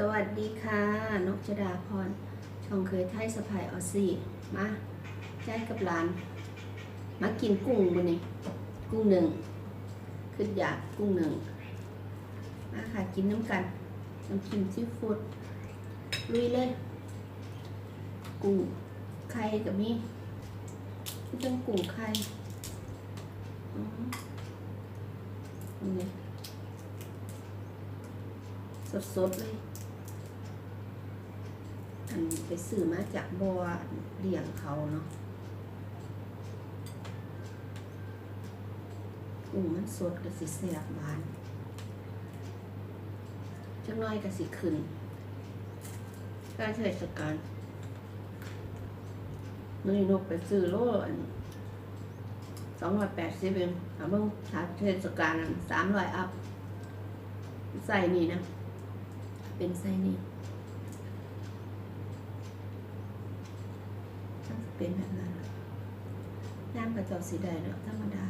สวัสดีค่ะ นกจดาพรช่องเคยไทยสะพายออซี่มาแจ้งกับร้าน มากินกุ้งวันนี้กุ้งหนึ่งขึ้นอยากกุ้งหนึ่งมาค่ะกินน้ำกันน้ำจิ้มซีฟู้ดลุยเลย กุ้งไข่กับมีไม่ต้องกุ้งไข่นี่สดๆเลย นไปซื้อมาจากบัวเลี้ยงเขาเนาะกุ้งมันสดก็สิเสียบบานจักหน้อยก็สิขึ้นกล้เทศกาลนุ่ยนกไปซื้อโลอันสองร้อยแปดสิบเองถามว่าถาเทศกาลสามร้อยอัพใส่นี่นะ เป็นไส้นี่ถ้า เป็นแบบนั้นน้ำกระจอกสีแดงเนาะธรรมดา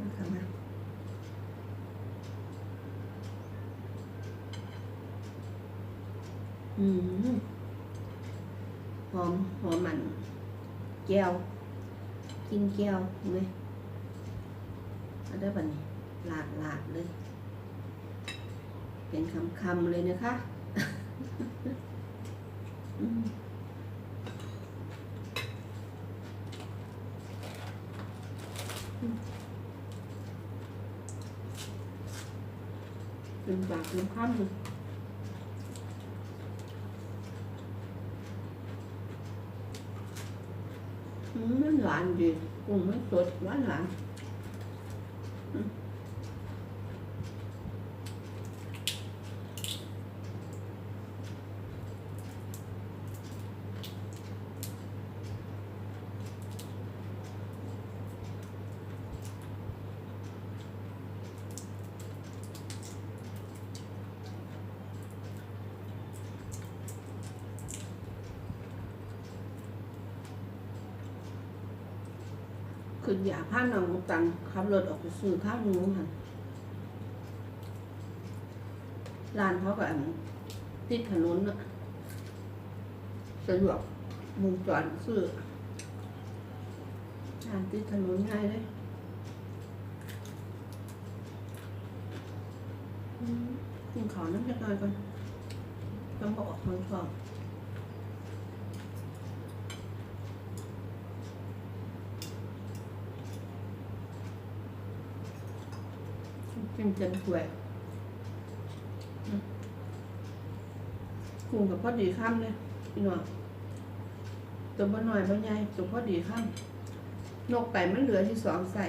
นะคะมาอืมหอมหอมมันแก้วกินแก้วเห็นไหมเอาได้ปะนี่หลากหลากเลย เป็นคำๆเลยนะคะอืมเป็นปากเป็นคำเลยอื มันหวานดีกุ้งมันสดหวานหวานอืม คืออยากพาน้อง ตังขับรถออกไปซื้อข้าวหมูค่ะร้านเขาก็อันติดถนนนะสะดวกมุมจอดซื้อร้านติดถนนง่ายเลยกินขาวน้ำจะน้อยก่อนต้องบอกท้องท้อง กินเต็มถ้วยกุ้งกับพอดีข้ามเลยพี่น้องตัวบ่หน่อยบ่ใหญ่ตัวพอดีข้ามนกไก่มันเหลือที่สองใส่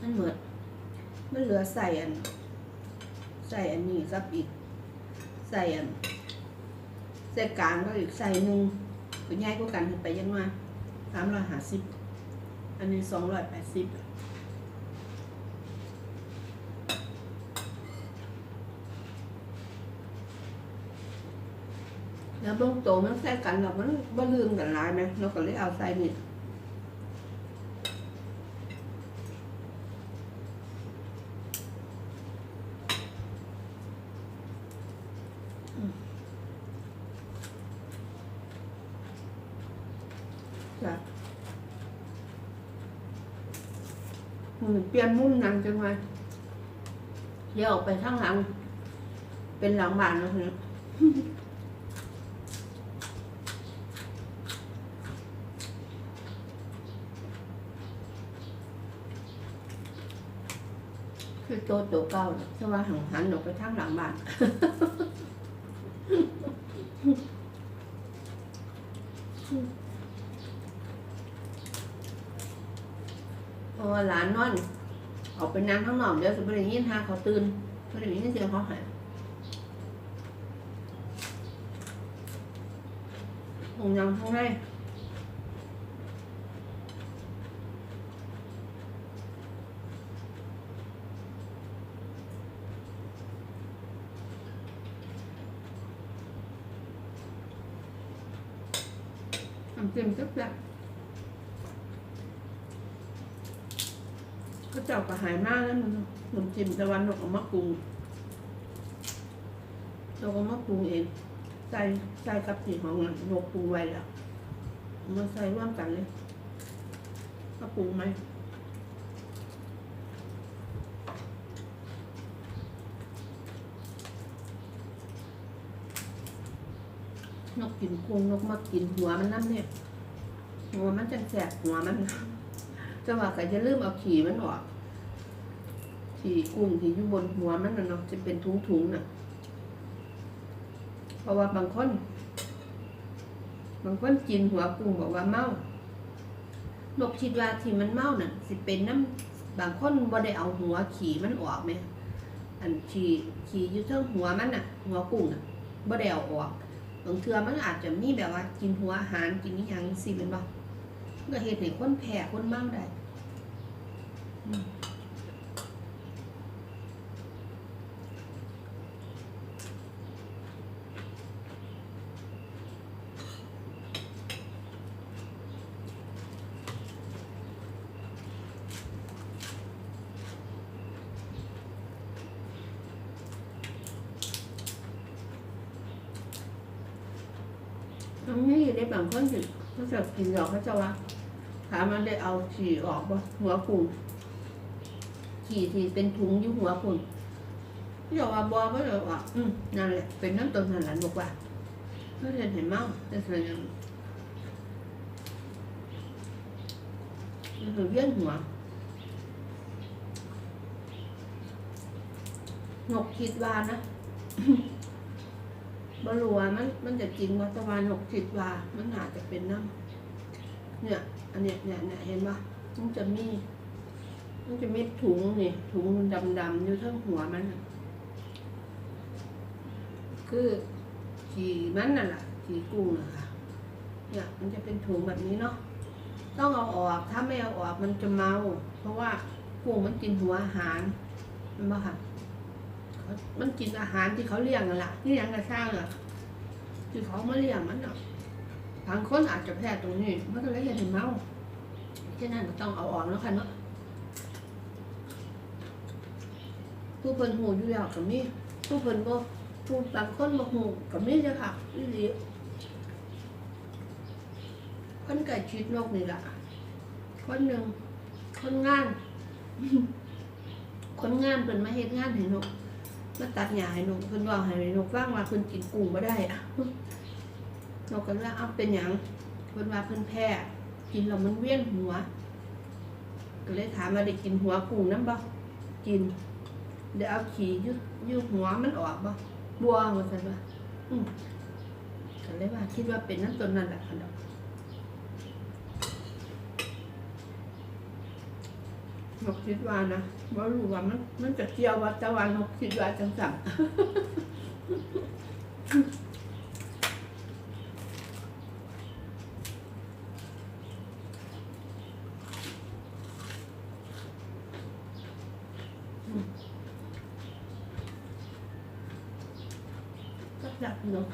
มันเหมือนมันเหลือใส่อัน ใส่อันนี้กับอีก ใส่อันใส่กลางก็อีกใส่หนึ่งตัวใหญ่กว่ากันขึ้นไปยังมาสามร้อยห้าสิบอันนี้สองร้อยแปดสิบ แล้วเบื้องโตมันใส่กันแล้วมันบ่ลืมกันหลายไหมเราก็เลยเอาใส่นี่จ้ะเปลี่ยนมุมหนังจังไงเดี๋ยวออกไปข้างหลัง เป็นหลังบ้านแล้วทีนี้ คือโตโตเก่าน่ะใช่ว่าหันหันออกไปทางหลังบ้านเพราะว่าหลานนอน ออกไปนั่งข้างนอกเดี๋ยวจะไปได้ยินหาเขาตื่นไปได้ยินเสียงเขาหายห้องยังข้างใน น้ำจิ้มจับแบบก็เจ้าก็หายมากแล้วมันน้ำจิ้มตะวันออกมาปรุงเราก็มาปรุงเอง ใส่ใส่กับสีของนกปรุงไว้แล้วมาใส่ร่วมกันเลยก็ปรุงไหม นกกินกุ้งนกมากินหัวมันน้ำเนี่ย หัวมันจังแสบหัวมันจังหวะก็จะลืมเอาขี่มันออกขี่กุ้งที่อยู่บนหัวมันนะเนาะจะเป็นทุ้งๆน่ะ เพราะว่าบางคนบางคนกินหัวกุ้งบอกว่าเมานกคิดว่าที่มันเมาน่ะ สิเป็นน้ำบางคนบ่ได้เอาหัวขี่มันออกไหมอันขี่ขี่อยู่เทิงหัวมันน่ะ หัวกุ้งน่ะบ่ได้เอาออก บางเทือมันอาจจะมีแบบว่ากินหัวอาหารกินนิยังสิเป็นบ่มันก็เหตุให้คนแผ่คนเมาได้ อืมตรงนี้ได้บางคนสิเขาจะกินดอกเขาจะว่าถามมันได้เอาขี่ออกบ่หัวกุ้งขี่ที่เป็นถุงอยู่หัวกุ้งที่บอกว่าบอก็เลยว่าอืมนั่นแหละเป็นน้ำต้นนั่นหละบอกว่าเพื่อนเห็นเมาแต่ส่วนยังคือเวียนหัวนกคิดว่านะ บรัวมันมันจะจริงว่าตะวันหกสิบว่ามันอาจจะเป็นน้ำเนี่ย อันเนี้ยเนี่ยเนี่ยเห็นปะมันจะมีมันจะมีถุงนี่ถุงดำๆอยู่ทั้งหัวมัน คือขี่มันน่ะล่ะขี่กุ้งนะคะเนี่ยมันจะเป็นถุงแบบนี้เนาะต้องเอาออกถ้าไม่เอาออกมันจะเมา เพราะว่ากุ้งมันกินหัวอาหารเห็นปะค่ะ มันกินอาหารที่เขาเลี้ยงนั่นแหละที่ยังกระช่างอะที่เขามาเลี้ยงมันอะบางคนอาจจะแพ้ตรงนี้มันก็เลยยังเมาฉะนั้นก็ต้องเอาออกแล้วค่ะเนาะผู้เพิ่นหูอยู่แล้วกับมี่ผู้เพิ่นบ่ผู้บางคนบ่หูกับมีจ้ะค่ะอีหลีคนไก่ชิดนกนี่ล่ะคนหนึ่งคนงาน คนงานเพิ่นมาเฮ็ดงานให้นก มาตัดหญ้าให้นกเพิ่นบอกให้นกฟังว่าเพิ่นกินกุ้งบ่ได้อะหนกก็เลยเอาเป็นหยังเพิ่นว่าเพิ่นแพ้กินแล้วมันเวียนหัว ก็เลยถามว่าได้กินหัวกุ้งนำบ่กินเดี๋ยวเอาขี้อยุยหัวมันออกบ่บัวว่าซั่นว่าอืมก็เลยว่าคิดว่าเป็นน้ำต้นนั่นแหละค่ะดอก นกคิดว่านะบ่รู้ว่ามันมันจะเกี่ยววัดตะว่านกคิดว่าจังซั่น ก็อยากเนาะ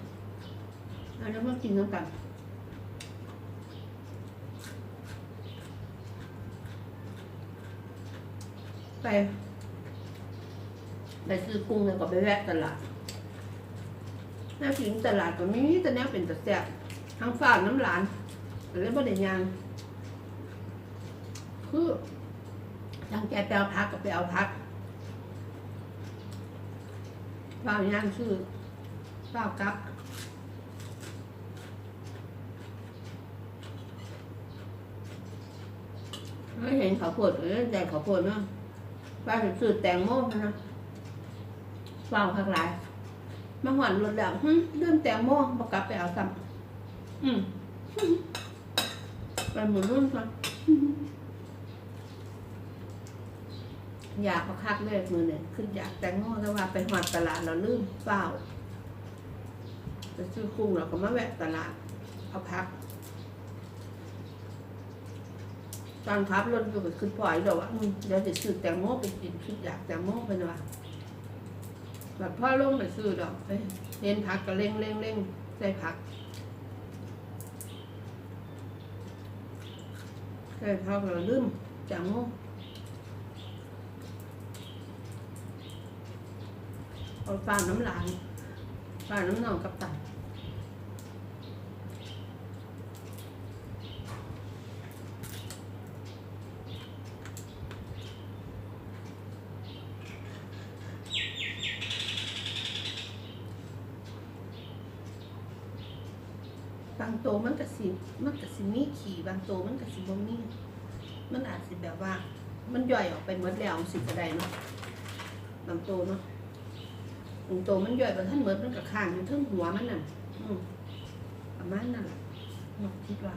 อันนั้นมากินน้ำกัน ไป ไปซื้อกุ้ง แวก็ไปแวะตลาดหน้าถึงตลาดก็มีแต่แนวเป็นตะแซ่บทั้งฝากน้ำหลานแล้วบ่ได้ยางคือทางแกไปเอาพักก็ไปเอาพักฝากยางซื้อเปล่ากับไม่เห็นเขาวโพดเออใจเขาวโพดเนาะป้าถึงซื้อแตงโมนะ เปล่าพักหลาย มาหวานรถแล้วหึเริ่มแตงโมบอกกลับไปเอาซ้ำอืมไปหมุนรุ่นก่อนอยากเขาคักเลยมือเนี่ยขึ้นอยากแตงโมแต่ว่าไปหอดตลาดเราลืมเปล่าไปซื้อกุ้งเราก็มาแวะตลาดเอาพัก ตอนขับรถอยู่ก็คือปล่อยเดี๋ยวว่าอืมเดี๋ยวจะซื้อแตงโมไปกินคิดอยากแตงโมไปนะว่า แบบพ่อลงไปซื้อดอกเห็นผักก็เร่งเร่งเร่งใส่ผักใส่ผักเราลืมจังงเอาฟางน้ำลายปลาน้ำหนองกับตับางโตวมันก็สิมันก็สิมีขี่บางโตวมันก็สิบ่มีมันอาจสิแบบว่า มันย่อยออกไปหมดแล้วสิกระไดเนาะบางโตวเนาะบางโตวมันย่อยไปท่านหมดมันก็ข้างอยู่เทั้งหัวมันน่ะอืมประมาณนั้นแหละเนาะคิดว่า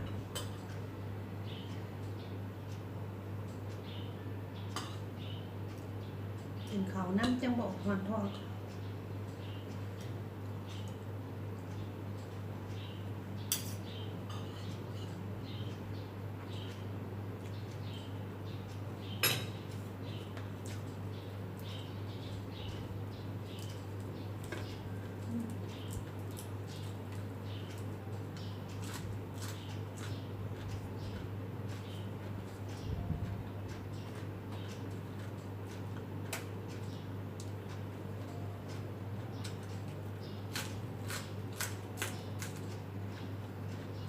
กินเขาวน้ำจังบอกหอนทอง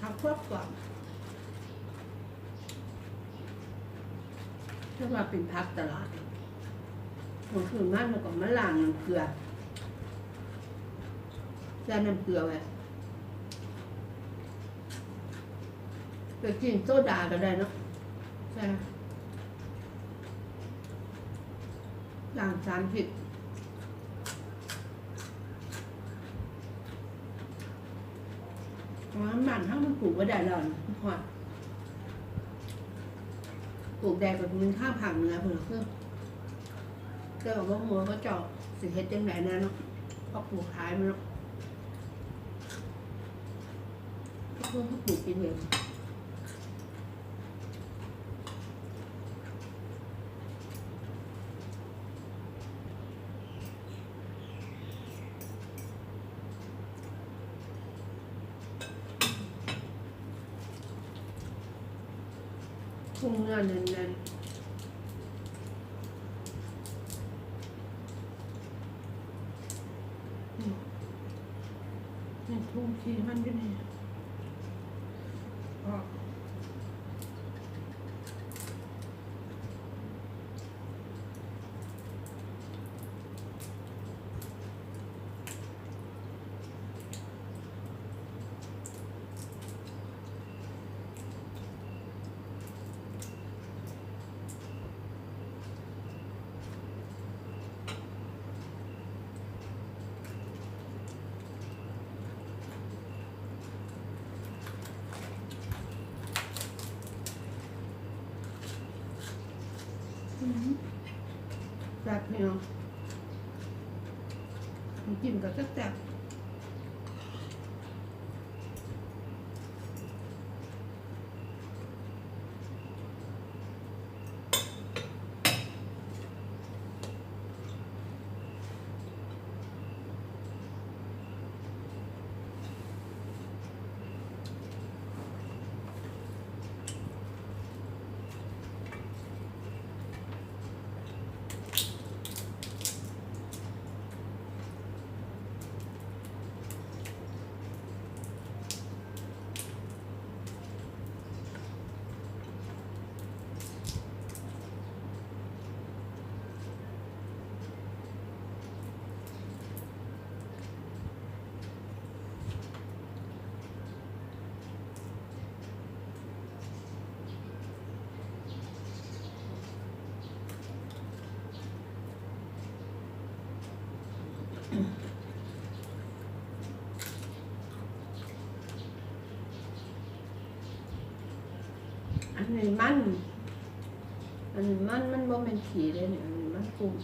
ทำ ครอบก่อนถ้ามาเป็นพักตลาดมันคือมากมันก็มะลางน้ำเกลือแช่น้ำเกลือไว้ไปกินโซดาก็ได้เนาะใช่ไหมล้างสามผิ ดอ๋อมันถ้ามันปลูกไว้ได้แล้วนะพอดปลูกแดงแบบมันข้าวผังเนื้อเพื่อเพื่อเก็บอกว่าหัวก็เจาะสิเฮ็ดจังไหนนะเนาะพอปลูกขายมันเนาะเพื่อเขาปลูกกินเอง ทุ่งเนื้อเน้นๆอืมนี่ทุ่งที่มันอยู่นี่อ๋อ แบบเนาะน้ำจิ้มก็แซ่บๆ อันนี้มัน อันนี้มันมันบ่เป็นขีเลยเนี่ยอันนี้มันกลุ่ม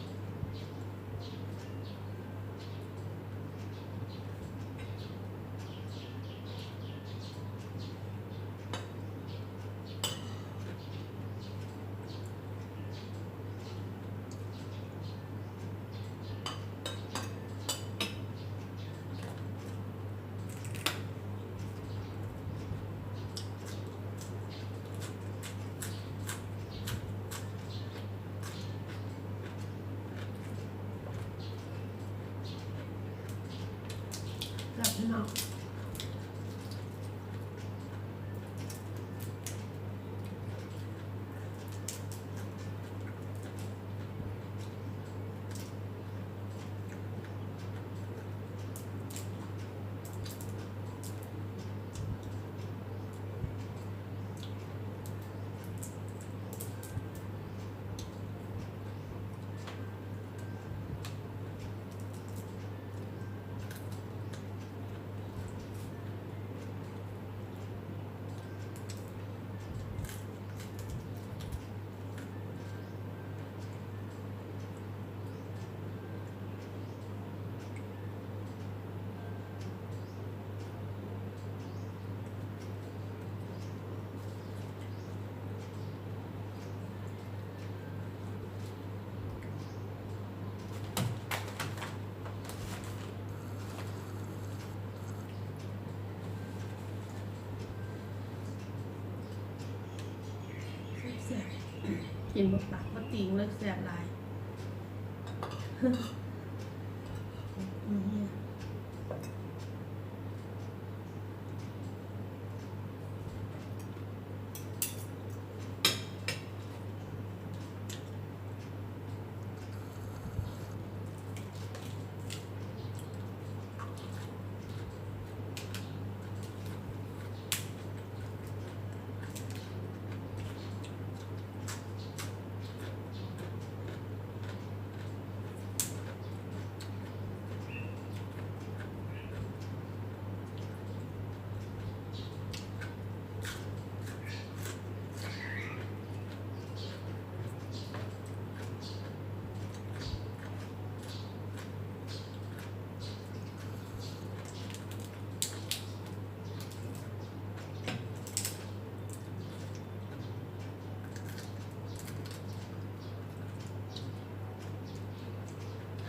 กินบะปากบะติงเลยแสบหลาย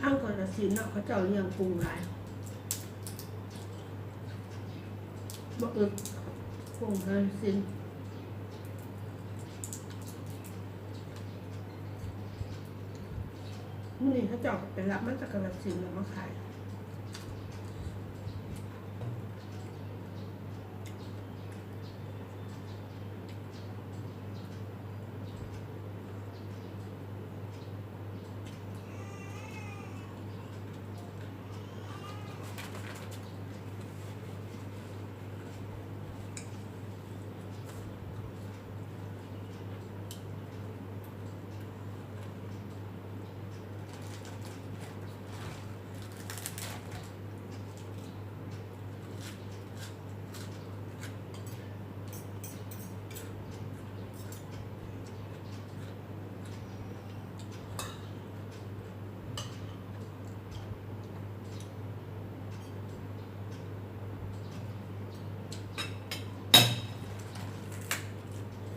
ข้างก่อนนะสินเนาะเขาเจ้าเลี้ยงกุ้งหลายบ่อึกกุ้งเลยสินมื่อนี้เขาเจ้าไปรับมาจากกระสินแล้วมาขาย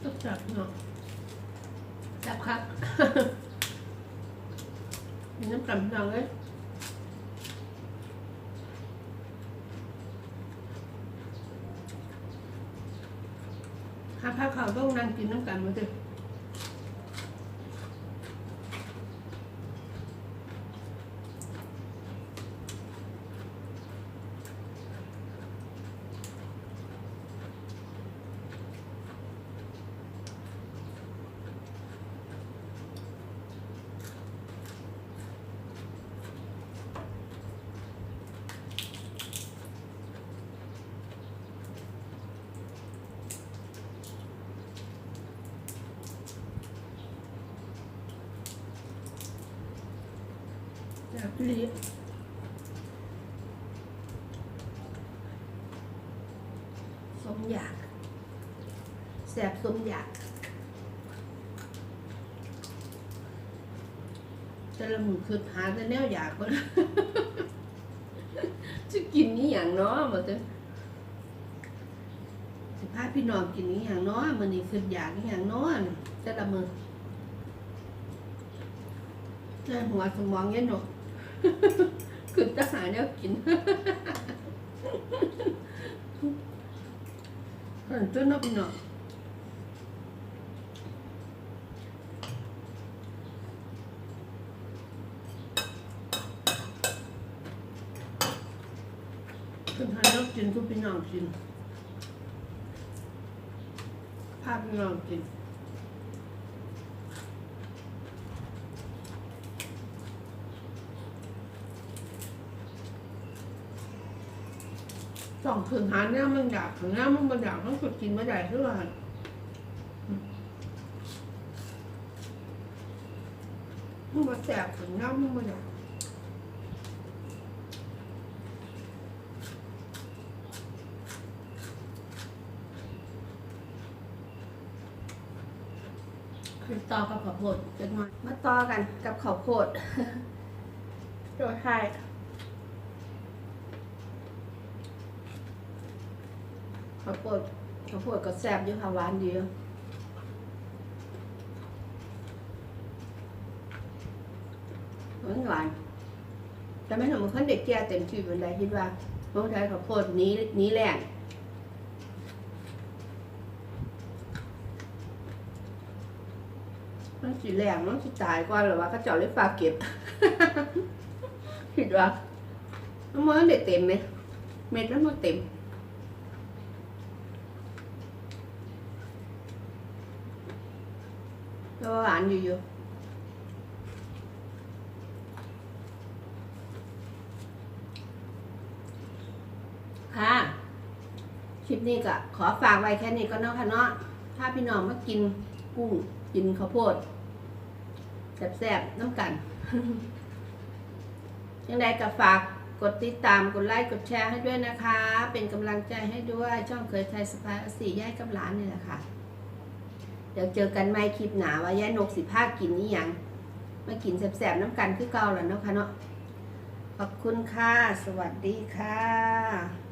ก็จับ เนาะจับครับมีน้ำกันพี่น้องเลยข้าพาเขาวต้องนั่งกินน้ำกันมาเถอะ จับลีสมอยากแสบสมอยากแต่ละมือคือหาแต่แนวอยากคนจะกินนี่อย่างเนาะบ่เต้อสิพาพี่น้องกินนี่อย่างเนาะมื้อนี้คืออยากนี่อย่างเนาะแต่ละมือแต่หัวสมองเย็นเนาะคือจะหาแนวกินอันตัวนับเนาะเป็นให้เรากินทุกพี่น้องกินพาพี่น้องกิน สองคืนหาเนี่ยมันอยากถึงเนี่ยมันมันอยากมันกดกินไม่ได้เท่าไหร่มันมาแสบถึงเนี่ยมันมาอยากขึ้นต่อกับข้าวโพดจะมามาต่อกันกับข้าวโพดตัวไทย ข้าวโพดข้าวโพดก็แซ่บอยู่ค่ะหวานดีหวานหวานแต่ไม่ทำมันขั้นเด็กแก่เต็มที่เป็นไรคิดว่าเมืองไทยข้าวโพดนี้นี้แรงมันสีแรงมันสีตายก่อนหรือว่าเขาเจาะเลยฝากเก็บผิดว่าน้ำมันเด็ดเต็มไหมเม็ดน้ำมันเต็ม แล้วหวานอยู่อยู่ค่ะ คลิปนี้ก็ขอฝากไว้แค่นี้ก็เนาะค่ะเนาะถ้าพี่น้องมากินกุ้งกินข้าวโพดแซ่บๆน้ำกันยังไงก็ฝากกดติดตามกดไลค์กดแชร์ให้ด้วยนะคะ เป็นกำลังใจให้ด้วยช่องเคยไทยสปายอสีย่ายกับหลานนี่แหละค่ะเดี๋ยวเจอกันใหม่คลิปหนาว่าย่านกสิผ้ากินนี่ยังมากินแสบๆน้ำกันคือเก่าแล้วเนาะค่ะเนาะขอบคุณค่ะ สวัสดีค่ะ